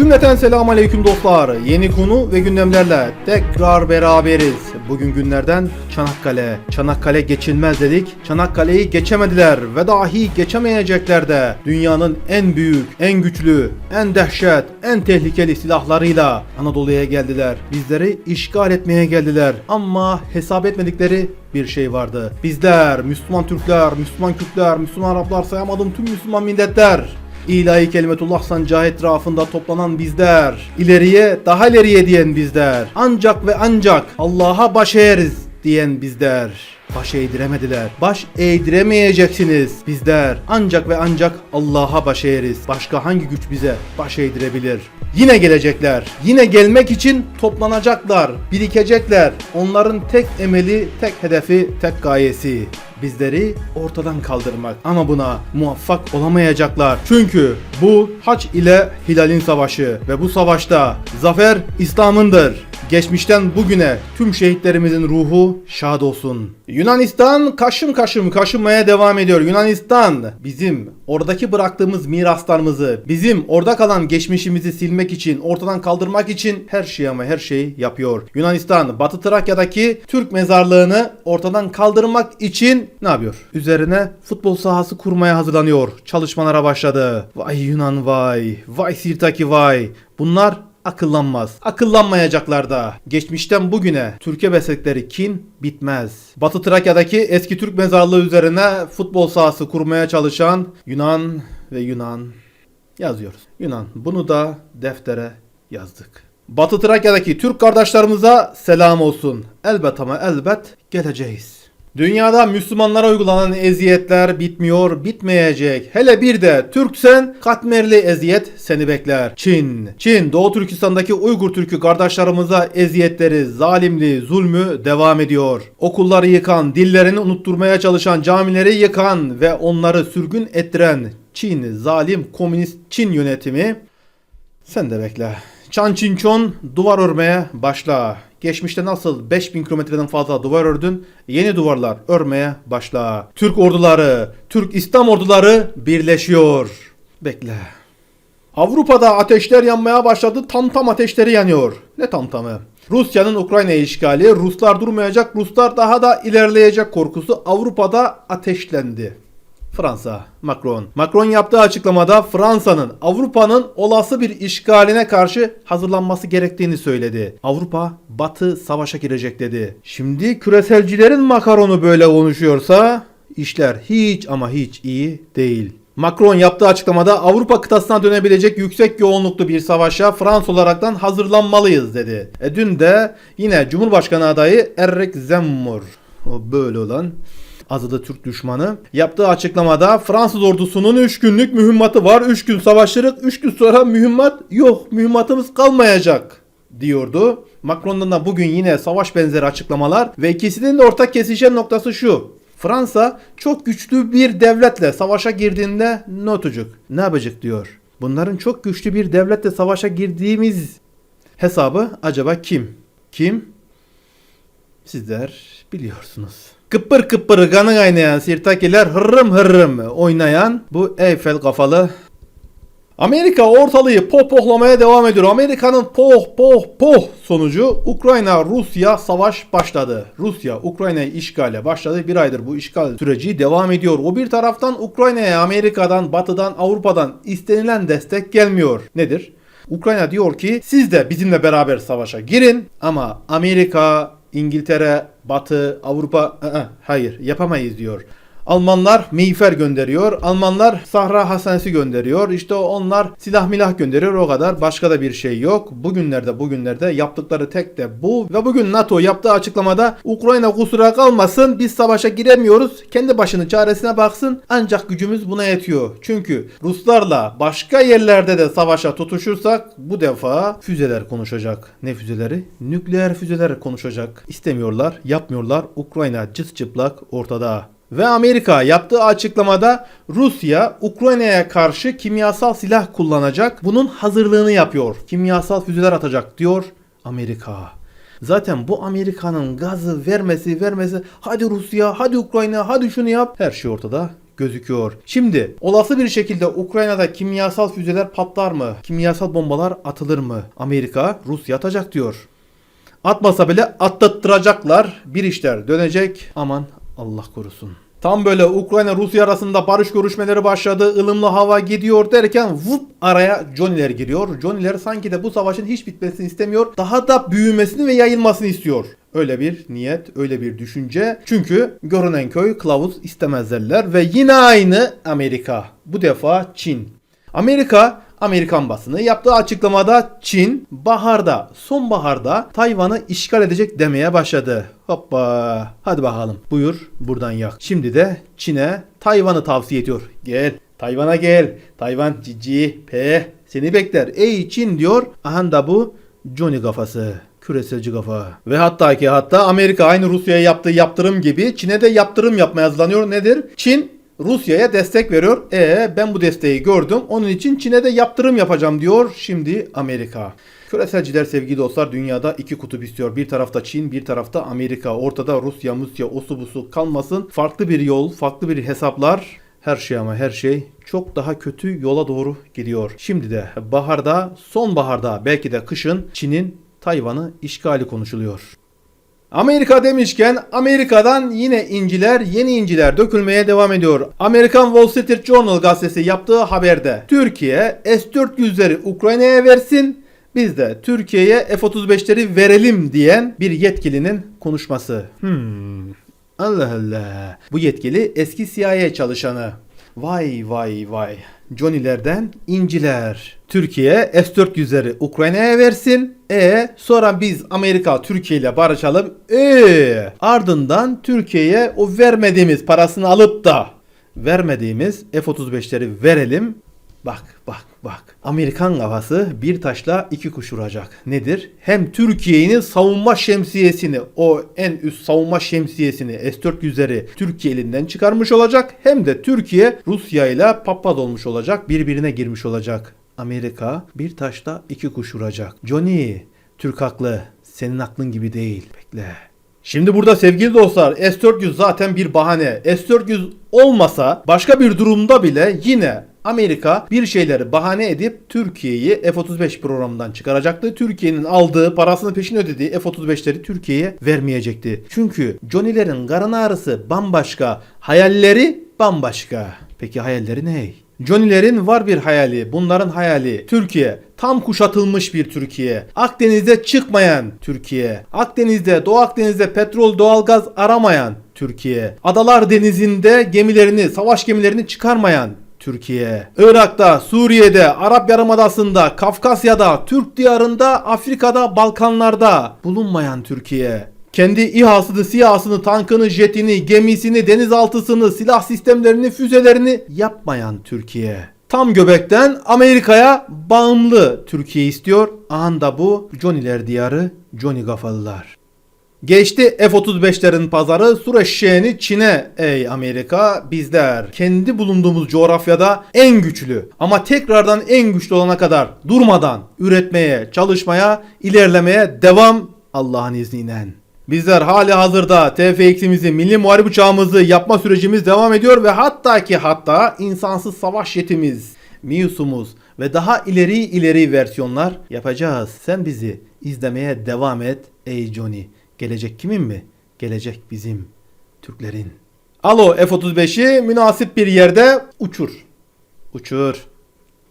Cümleten selamun aleyküm dostlar. Yeni konu ve gündemlerle tekrar beraberiz. Bugün günlerden Çanakkale. Çanakkale geçilmez dedik. Çanakkale'yi geçemediler ve dahi geçemeyecekler de. Dünyanın en büyük, en güçlü, en dehşet, en tehlikeli silahlarıyla Anadolu'ya geldiler. Bizleri işgal etmeye geldiler. Ama hesap etmedikleri bir şey vardı. Bizler, Müslüman Türkler, Müslüman Kürtler, Müslüman Araplar sayamadım tüm Müslüman milletler. İlahi kelimetullah sancağı etrafında toplanan bizler. İleriye daha ileriye diyen bizler. Ancak ve ancak Allah'a baş eğeriz diyen bizler. Baş eğdiremediler. Baş eğdiremeyeceksiniz bizler. Ancak ve ancak Allah'a baş eğeriz. Başka hangi güç bize baş eğdirebilir? Yine gelecekler. Yine gelmek için toplanacaklar. Birikecekler. Onların tek emeli, tek hedefi, tek gayesi bizleri ortadan kaldırmak. Ama buna muvaffak olamayacaklar. Çünkü bu Haç ile Hilal'in savaşı ve bu savaşta zafer İslam'ındır. Geçmişten bugüne tüm şehitlerimizin ruhu şad olsun. Yunanistan kaşım kaşım kaşınmaya devam ediyor. Yunanistan bizim oradaki bıraktığımız miraslarımızı, bizim orada kalan geçmişimizi silmek için, ortadan kaldırmak için her şeyi ama her şeyi yapıyor. Yunanistan Batı Trakya'daki Türk mezarlığını ortadan kaldırmak için ne yapıyor? Üzerine futbol sahası kurmaya hazırlanıyor. Çalışmalara başladı. Vay Yunan vay. Vay Sirtaki vay. Bunlar akıllanmaz. Akıllanmayacaklar da. Geçmişten bugüne Türkiye besledikleri kin bitmez. Batı Trakya'daki eski Türk mezarlığı üzerine futbol sahası kurmaya çalışan Yunan ve Yunan yazıyoruz. Yunan bunu da deftere yazdık. Batı Trakya'daki Türk kardeşlerimize selam olsun. Elbet ama elbet geleceğiz. Dünyada Müslümanlara uygulanan eziyetler bitmiyor, bitmeyecek. Hele bir de Türksen katmerli eziyet seni bekler. Çin. Çin, Doğu Türkistan'daki Uygur Türk'ü kardeşlerimize eziyetleri, zalimliği, zulmü devam ediyor. Okulları yıkan, dillerini unutturmaya çalışan camileri yıkan ve onları sürgün ettiren Çin, zalim komünist Çin yönetimi sen de bekle. Çan Çin Çon duvar örmeye başla. Geçmişte nasıl 5000 kilometreden fazla duvar ördün, yeni duvarlar örmeye başla. Türk orduları, Türk İslam orduları birleşiyor. Bekle. Avrupa'da ateşler yanmaya başladı. Tam tam ateşleri yanıyor. Ne tam tamı? Rusya'nın Ukrayna işgali, Ruslar durmayacak, Ruslar daha da ilerleyecek korkusu Avrupa'da ateşlendi. Fransa, Macron. Macron yaptığı açıklamada Fransa'nın Avrupa'nın olası bir işgaline karşı hazırlanması gerektiğini söyledi. Avrupa Batı savaşa girecek dedi. Şimdi küreselcilerin makaronu böyle konuşuyorsa işler hiç ama hiç iyi değil. Macron yaptığı açıklamada Avrupa kıtasına dönebilecek yüksek yoğunluklu bir savaşa Fransa olaraktan hazırlanmalıyız dedi. E dün de yine Cumhurbaşkanı adayı Eric Zemmour o böyle olan Azılı Türk düşmanı. Yaptığı açıklamada Fransız ordusunun 3 günlük mühimmatı var. 3 gün savaşırız. 3 gün sonra mühimmat yok. Mühimmatımız kalmayacak diyordu. Macron'dan da bugün yine savaş benzeri açıklamalar ve ikisinin de ortak kesişen noktası şu. Fransa çok güçlü bir devletle savaşa girdiğinde notucuk ne yapacak diyor. Bunların çok güçlü bir devletle savaşa girdiğimiz hesabı acaba kim? Kim? Sizler biliyorsunuz. Kıppır kıppır kanı kaynayan sirtakiler hırrım hırrım oynayan bu Eyfel kafalı Amerika ortalığı pohpohlamaya devam ediyor. Amerika'nın poh poh poh sonucu Ukrayna-Rusya savaş başladı. Rusya Ukrayna'yı işgale başladı. Bir aydır bu işgal süreci devam ediyor. O bir taraftan Ukrayna'ya Amerika'dan, Batı'dan, Avrupa'dan istenilen destek gelmiyor. Nedir? Ukrayna diyor ki siz de bizimle beraber savaşa girin ama Amerika, İngiltere, Batı, Avrupa hayır yapamayız diyor. Almanlar miğfer gönderiyor. Almanlar Sahra Hastanesi gönderiyor. İşte onlar silah milah gönderiyor o kadar. Başka da bir şey yok. Bugünlerde bugünlerde yaptıkları tek de bu. Ve bugün NATO yaptığı açıklamada Ukrayna kusura kalmasın biz savaşa giremiyoruz. Kendi başının çaresine baksın. Ancak gücümüz buna yetiyor. Çünkü Ruslarla başka yerlerde de savaşa tutuşursak bu defa füzeler konuşacak. Ne füzeleri? Nükleer füzeler konuşacak. İstemiyorlar, yapmıyorlar. Ukrayna cız çıplak ortada. Ve Amerika yaptığı açıklamada Rusya Ukrayna'ya karşı kimyasal silah kullanacak. Bunun hazırlığını yapıyor. Kimyasal füzeler atacak diyor Amerika. Zaten bu Amerika'nın gazı vermesi vermesi hadi Rusya hadi Ukrayna hadi şunu yap her şey ortada gözüküyor. Şimdi olası bir şekilde Ukrayna'da kimyasal füzeler patlar mı? Kimyasal bombalar atılır mı? Amerika Rusya atacak diyor. Atmasa bile atlattıracaklar. Bir işler dönecek. Aman Allah korusun. Tam böyle Ukrayna Rusya arasında barış görüşmeleri başladı. ılımlı hava gidiyor derken vup araya Johnny'ler giriyor. Johnny'ler sanki de bu savaşın hiç bitmesini istemiyor. Daha da büyümesini ve yayılmasını istiyor. Öyle bir niyet, öyle bir düşünce. Çünkü görünen köy kılavuz istemez derler ve yine aynı Amerika. Bu defa Çin. Amerika Amerikan basını yaptığı açıklamada Çin baharda, sonbaharda Tayvan'ı işgal edecek demeye başladı. Hoppa. Hadi bakalım. Buyur buradan yak. Şimdi de Çin'e Tayvan'ı tavsiye ediyor. Gel. Tayvan'a gel. Tayvan cici pe seni bekler. Ey Çin diyor. Aha da bu Johnny kafası. Küreselci kafa. Ve hatta ki hatta Amerika aynı Rusya'ya yaptığı yaptırım gibi Çin'e de yaptırım yapmaya hazırlanıyor. Nedir? Çin Rusya'ya destek veriyor. E ben bu desteği gördüm. Onun için Çin'e de yaptırım yapacağım diyor şimdi Amerika. Küreselciler sevgili dostlar dünyada iki kutup istiyor. Bir tarafta Çin, bir tarafta Amerika. Ortada Rusya, Musya, osu busu kalmasın. Farklı bir yol, farklı bir hesaplar. Her şey ama her şey çok daha kötü yola doğru gidiyor. Şimdi de baharda, sonbaharda belki de kışın Çin'in Tayvan'ı işgali konuşuluyor. Amerika demişken Amerika'dan yine inciler, yeni inciler dökülmeye devam ediyor. Amerikan Wall Street Journal gazetesi yaptığı haberde Türkiye S-400'leri Ukrayna'ya versin, biz de Türkiye'ye F-35'leri verelim diyen bir yetkilinin konuşması. Hmm. Allah Allah. Bu yetkili eski CIA çalışanı. Vay vay vay. Johnny'lerden inciler. Türkiye S-400'leri Ukrayna'ya versin. E sonra biz Amerika Türkiye ile barışalım. E ardından Türkiye'ye o vermediğimiz parasını alıp da vermediğimiz F-35'leri verelim. Bak bak bak. Amerikan kafası bir taşla iki kuş vuracak. Nedir? Hem Türkiye'nin savunma şemsiyesini, o en üst savunma şemsiyesini S-400'leri Türkiye elinden çıkarmış olacak. Hem de Türkiye Rusya ile papaz olmuş olacak. Birbirine girmiş olacak. Amerika bir taşla iki kuş vuracak. Johnny, Türk haklı. Senin aklın gibi değil. Bekle. Şimdi burada sevgili dostlar S-400 zaten bir bahane. S-400 olmasa başka bir durumda bile yine Amerika bir şeyleri bahane edip Türkiye'yi F-35 programından çıkaracaktı. Türkiye'nin aldığı parasını peşin ödediği F-35'leri Türkiye'ye vermeyecekti. Çünkü Johnny'lerin karın ağrısı bambaşka, hayalleri bambaşka. Peki hayalleri ne? Johnny'lerin var bir hayali. Bunların hayali Türkiye. Tam kuşatılmış bir Türkiye. Akdeniz'de çıkmayan Türkiye. Akdeniz'de, Doğu Akdeniz'de petrol, doğalgaz aramayan Türkiye. Adalar denizinde gemilerini, savaş gemilerini çıkarmayan Türkiye. Irak'ta, Suriye'de, Arap Yarımadası'nda, Kafkasya'da, Türk diyarında, Afrika'da, Balkanlar'da bulunmayan Türkiye. Kendi İHA'sını, SİHA'sını, tankını, jetini, gemisini, denizaltısını, silah sistemlerini, füzelerini yapmayan Türkiye. Tam göbekten Amerika'ya bağımlı Türkiye istiyor. Anda bu Johnny'ler diyarı, Johnny Gafalılar. Geçti F-35'lerin pazarı sur eşeğini Çin'e ey Amerika bizler kendi bulunduğumuz coğrafyada en güçlü ama tekrardan en güçlü olana kadar durmadan üretmeye, çalışmaya, ilerlemeye devam Allah'ın izniyle. Bizler hali hazırda TFX'imizi, milli muharip uçağımızı yapma sürecimiz devam ediyor ve hatta ki hatta insansız savaş jetimiz, Mius'umuz ve daha ileri ileri versiyonlar yapacağız. Sen bizi izlemeye devam et ey Johnny. Gelecek kimin mi? Gelecek bizim Türklerin. Alo F-35'i münasip bir yerde uçur. Uçur.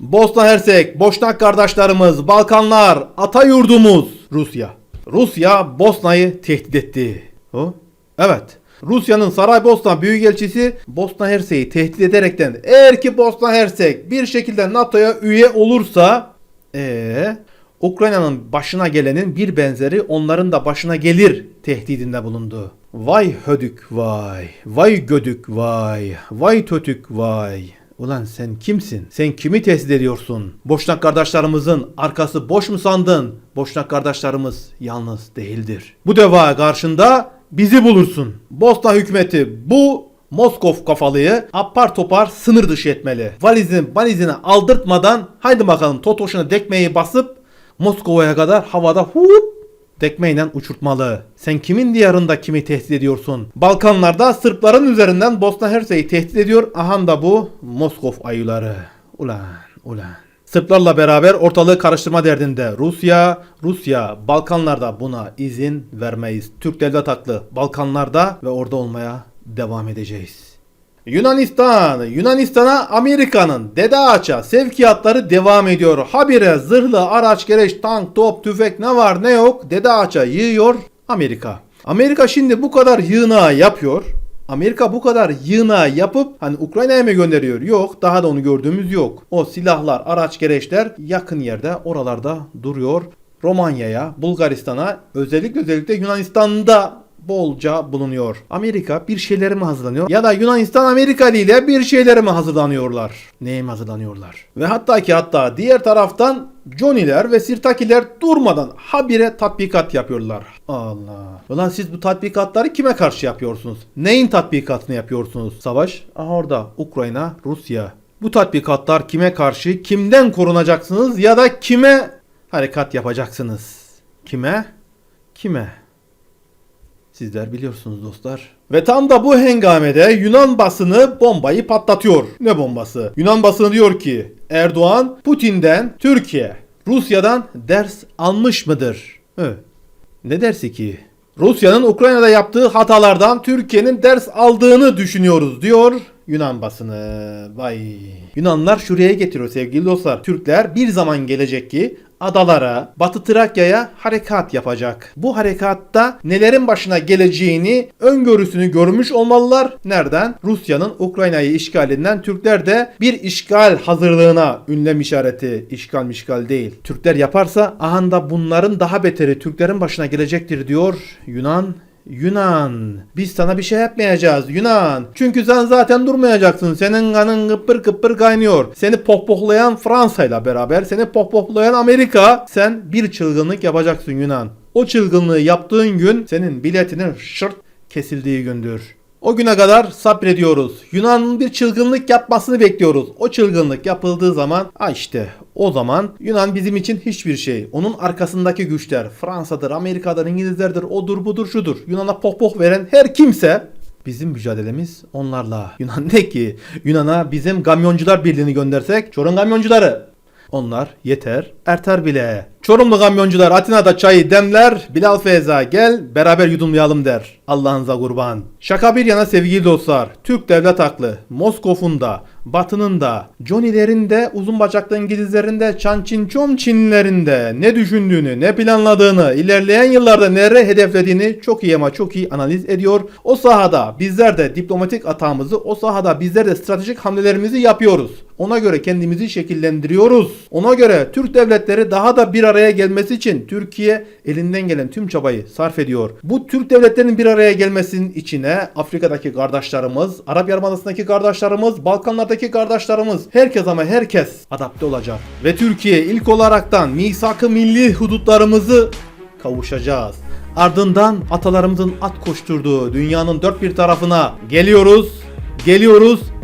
Bosna Hersek, Boşnak kardeşlerimiz, Balkanlar, ata yurdumuz Rusya. Rusya Bosna'yı tehdit etti. O? Evet. Rusya'nın Saraybosna Büyükelçisi Bosna Hersek'i tehdit ederekten eğer ki Bosna Hersek bir şekilde NATO'ya üye olursa ee, Ukrayna'nın başına gelenin bir benzeri onların da başına gelir tehdidinde bulundu. Vay hödük vay, vay gödük vay, vay tötük vay. Ulan sen kimsin? Sen kimi tehdit ediyorsun? Boşnak kardeşlerimizin arkası boş mu sandın? Boşnak kardeşlerimiz yalnız değildir. Bu deva karşında bizi bulursun. Bosna hükümeti bu Moskov kafalıyı apar topar sınır dışı etmeli. Valizini valizini aldırtmadan haydi bakalım Totoş'una dekmeyi basıp Moskova'ya kadar havada hup tekmeyle uçurtmalı. Sen kimin diyarında kimi tehdit ediyorsun? Balkanlarda Sırpların üzerinden Bosna Hersey'i tehdit ediyor. Aha da bu Moskov ayıları. Ulan ulan. Sırplarla beraber ortalığı karıştırma derdinde Rusya, Rusya Balkanlarda buna izin vermeyiz. Türk devlet haklı Balkanlarda ve orada olmaya devam edeceğiz. Yunanistan, Yunanistan'a Amerika'nın Dede Ağaç'a sevkiyatları devam ediyor. Habire zırhlı araç, gereç, tank, top, tüfek ne var ne yok Dede Ağaç'a yığıyor Amerika. Amerika şimdi bu kadar yığınağı yapıyor. Amerika bu kadar yığınağı yapıp hani Ukrayna'ya mı gönderiyor? Yok. Daha da onu gördüğümüz yok. O silahlar, araç, gereçler yakın yerde oralarda duruyor. Romanya'ya, Bulgaristan'a, özellikle özellikle Yunanistan'da bolca bulunuyor. Amerika bir şeyleri mi hazırlanıyor? Ya da Yunanistan Amerika ile bir şeyleri mi hazırlanıyorlar? Neye mi hazırlanıyorlar? Ve hatta ki hatta diğer taraftan Johnny'ler ve Sirtakiler durmadan habire tatbikat yapıyorlar. Allah. Ulan siz bu tatbikatları kime karşı yapıyorsunuz? Neyin tatbikatını yapıyorsunuz? Savaş? Aha orada. Ukrayna, Rusya. Bu tatbikatlar kime karşı? Kimden korunacaksınız ya da kime harekat yapacaksınız? Kime? Kime? Sizler biliyorsunuz dostlar. Ve tam da bu hengamede Yunan basını bombayı patlatıyor. Ne bombası? Yunan basını diyor ki Erdoğan Putin'den Türkiye, Rusya'dan ders almış mıdır? Hı. Ne dersi ki? Rusya'nın Ukrayna'da yaptığı hatalardan Türkiye'nin ders aldığını düşünüyoruz diyor Yunan basını. Vay. Yunanlar şuraya getiriyor sevgili dostlar. Türkler bir zaman gelecek ki adalara, Batı Trakya'ya harekat yapacak. Bu harekatta nelerin başına geleceğini öngörüsünü görmüş olmalılar. Nereden? Rusya'nın Ukrayna'yı işgalinden Türkler de bir işgal hazırlığına ünlem işareti. İşgal mişgal değil. Türkler yaparsa ahanda bunların daha beteri Türklerin başına gelecektir diyor Yunan Yunan, biz sana bir şey yapmayacağız Yunan. Çünkü sen zaten durmayacaksın. Senin kanın kıpır kıpır kaynıyor. Seni pohpohlayan Fransa'yla beraber, seni pohpohlayan Amerika. Sen bir çılgınlık yapacaksın Yunan. O çılgınlığı yaptığın gün senin biletinin şırt kesildiği gündür. O güne kadar sabrediyoruz. Yunan'ın bir çılgınlık yapmasını bekliyoruz. O çılgınlık yapıldığı zaman, ha işte o zaman Yunan bizim için hiçbir şey. Onun arkasındaki güçler, Fransa'dır, Amerika'dır, İngilizlerdir, odur budur şudur. Yunan'a pohpoh veren her kimse Bizim mücadelemiz onlarla. Yunan ne ki? Yunan'a bizim kamyoncular birliğini göndersek, Çorum kamyoncuları. Onlar yeter, erter bile. Çorumlu kamyoncular Atina'da çayı demler, Bilal Feyza gel beraber yudumlayalım der. Allah'ınıza kurban. Şaka bir yana sevgili dostlar, Türk devlet haklı. Moskov'un da, Batı'nın da, Johnny'lerin de, uzun bacaklı İngilizlerin de, Çan Çin Çom Çinlilerin de ne düşündüğünü, ne planladığını, ilerleyen yıllarda nereye hedeflediğini çok iyi ama çok iyi analiz ediyor. O sahada bizler de diplomatik hatamızı, o sahada bizler de stratejik hamlelerimizi yapıyoruz. Ona göre kendimizi şekillendiriyoruz. Ona göre Türk devletleri daha da bir araya gelmesi için Türkiye elinden gelen tüm çabayı sarf ediyor. Bu Türk devletlerinin bir araya gelmesinin içine Afrika'daki kardeşlerimiz, Arap Yarımadası'ndaki kardeşlerimiz, Balkanlardaki kardeşlerimiz, herkes ama herkes adapte olacak. Ve Türkiye ilk olaraktan misak-ı milli hudutlarımızı kavuşacağız. Ardından atalarımızın at koşturduğu dünyanın dört bir tarafına geliyoruz, geliyoruz